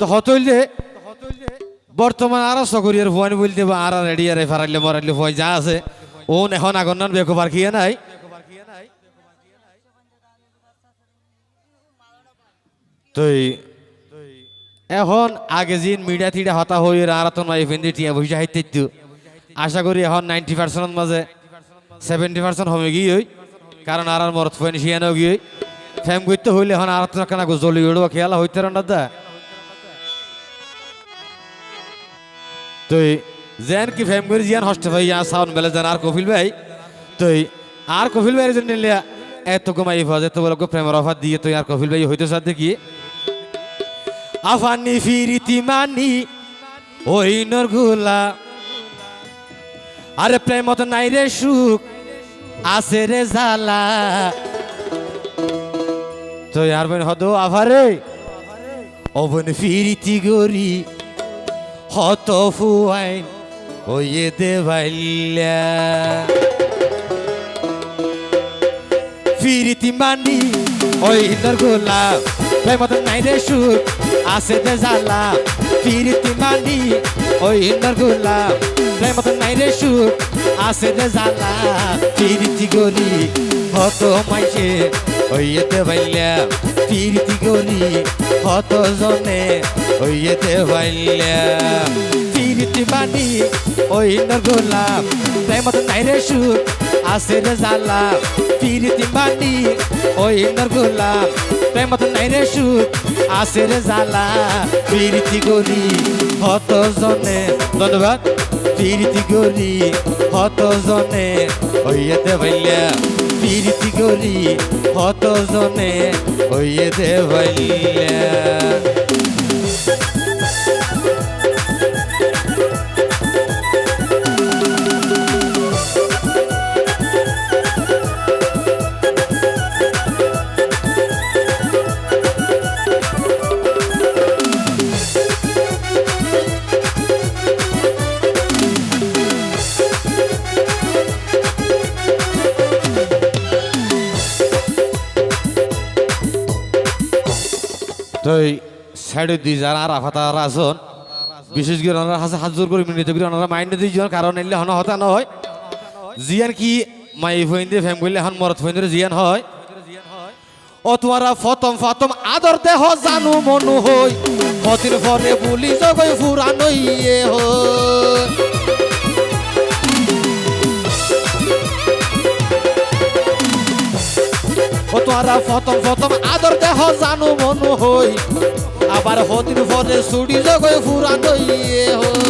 তো হতইলে বর্তমান আর সকরিয়ার ভুয়ান বলতে বা আর রেডি আরে ফারাইলে মরাইলে ভয় যা আছে। ওন এখন আগন্নান বেকো বার খিয়া নাই। তুই এখন আগে জিন মিডিয়া থিডা হতা হই আর তো নাই ফেন্দি টিয়া বসে হাইতে আশা করি এখন নাইনটি পার্সেন্টের মাঝে সেভেন্টি পার্সেন্ট হবে গিয়ে কারণ আর মরত ফেন শিয়ানো গিয়ে ফ্যাম করতে হইলে এখন আর তো কেন জলি উড়বো খেয়ালা হইতে রান্না দা। তুই যেন কি ফেম করে জিয়ান হস্তে ভাই ইয়া সাউন্ড বেলে যেন আর কফিল ভাই। তুই আর কফিল ভাইয়ের জন্য নিলে এত কমাই ফাজ এত বড় প্রেমের অফার দিয়ে তুই আর কফিল ভাই হইতো সাথে কি আফানি ফিরিতি মানি, ওই নরগুলা আরে প্রেমত নাই রে সুখ, আছে রে জালা তো আর বোন হদো আভারে অবন ফিরিতি গরি। হত ফুয়াইন ওয়ে দেবাইল্যা ফিরিতি মানি, ওই ইন্দর গোলাপ প্রেমত নাই রে সুখ আছে দে জালা ফিরিতি মানি, ওই ইন্দর গোলাপ প্রেমত নাই রে সুখ আছে দে জালা ফিরিতি গরি হত মাইছে ওইতে বাইল্যা ফিরিতি গরি হত জনে ওইতে বাইল্যা ফিরিতি মানি ওই গোলাপ প্রেমত নাই রে সুখ আছে রে জালা ফিরিতি মানি ওই গোলাপ প্রেমত নাই রে সুখ আছে রে জালা ফিরিতি গরি হত জনে ধন্যবাদ। ফিরিতি গরি হত জনে ওইতে ভাইয়া ফিরিতি গরি হত জনে দে ভাইয়া তই সাইডে দুই যারা আর আফাতা আর আসন বিশেষ করে ওনারা হাসে হাত জোর করে মিনিট করে ওনারা মাইন্ডে দুই জন কারণ এলে হন হতা নয় জিয়ান কি মাই ফইন দিয়ে ফ্যাম করলে এখন মরত ফইন জিয়ান হয়। ও তোমারা ফতম ফতম আদর দেহ জানু মনু হই। ফতির ফরে বুলি জগই ফুরানো ইয়ে হই। ও তোরা ফতম ফতম আদর দেহ জানু মনু হই। আবার হতির ফলে সুড়ি জগয় ফুরানো ইয়ে হই।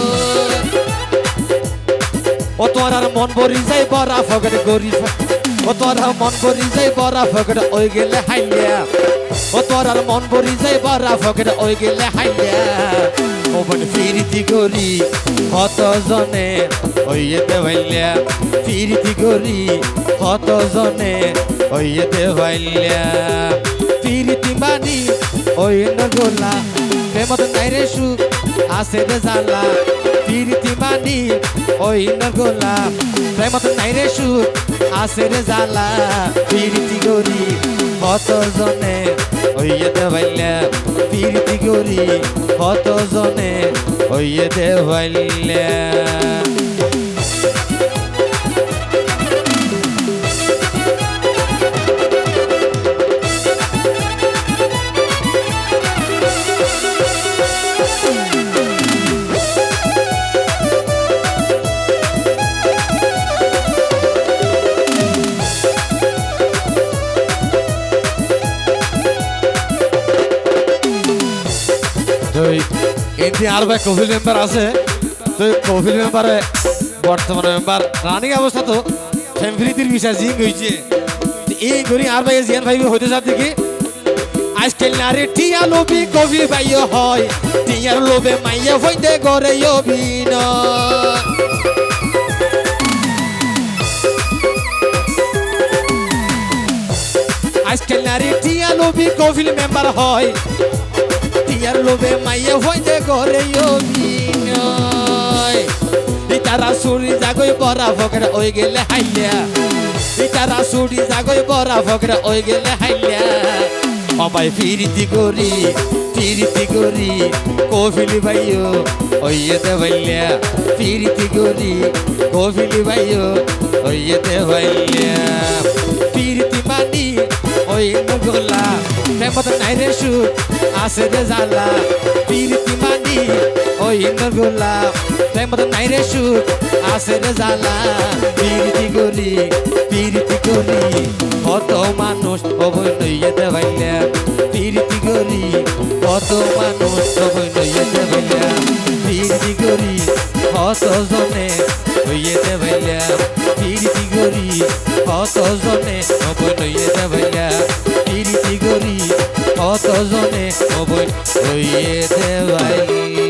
ও তোরার মন ভরি যাই বরা ফগড় গরি ও তোরা মন ভরি যাই বরা ফগড় ওই গেলে হাইলিয়া ও তোরার মন ভরি যাই বরা ফগড় ওই গেলে হাইলিয়া ও বন ফিরিতি গরি কত জনে ওইতে ভাইলিয়া ফিরিতি গরি কত জনে ওইতে ভাইলিয়া ফিরিতি মানি ওই নগোলা, প্রেমত নাই রে সুখ, আছে রে জালা ফিরিতি মানি ওই নগোলা, প্রেমত নাই রে সুখ, আছে রে জালা ফিরিতি গরি কত জনে ওইতে বাইলে প্রীতি গরি কত জনে ওইতে ভাইলিয়া এমনি আর ভাই কফিল মেম্বার আছে। তুই কফিল মেম্বারে বর্তমান মেম্বার রানিং অবস্থা তো। ফ্যামিলিতির বিষয় জিং হয়েছে এই করি আর ভাই জিয়ান ভাই, হইতে চাচ্ছে কি? আজকাল নারে টিয়া লোভি, কবি ভাইও হয়। টিয়ার লোভে মাইয়া হইতে গড়ে অভিনয়। আজকাল নারী টিয়া লোভি, কফিল মেম্বার হয়। টিয়ার লোভে মাইয়া হইতে ঘরে অভিনয়। ইতারা সুরি জাগই বরা ফকরে ওই গেলে হাইলিয়া ইতারা সুরি জাগই বরা ফকরে ওই গেলে হাইলিয়া অবাই ফিরিতি করি পিরিতি করি, কফিলি ভাইও ওইয়ে দেবাইলিয়া পিরিতি করি, কফিলি ভাইও ওইয়ে দেবাইলিয়া পিরিতি মানি ওই নগলা প্রেমত নাই রে সুর, আছে রে জালা পিরিতি মানি ওই নগলা প্রেমত নাই রে সুর, আছে রে জালা পিরিতি করি পিরিতি করি কত মানুষ অবনইয়ে দেবাইলা পিরিতি করি কত মানুষ অবনইয়ে দেবাইলা পিরিতি করি কত জনে হইয়ে দেবাইলা পিরিতি করি কত জনে অবনইয়ে দেবাইলা পিরিতি করি কত জনে অবন হইয়ে দেবাইলা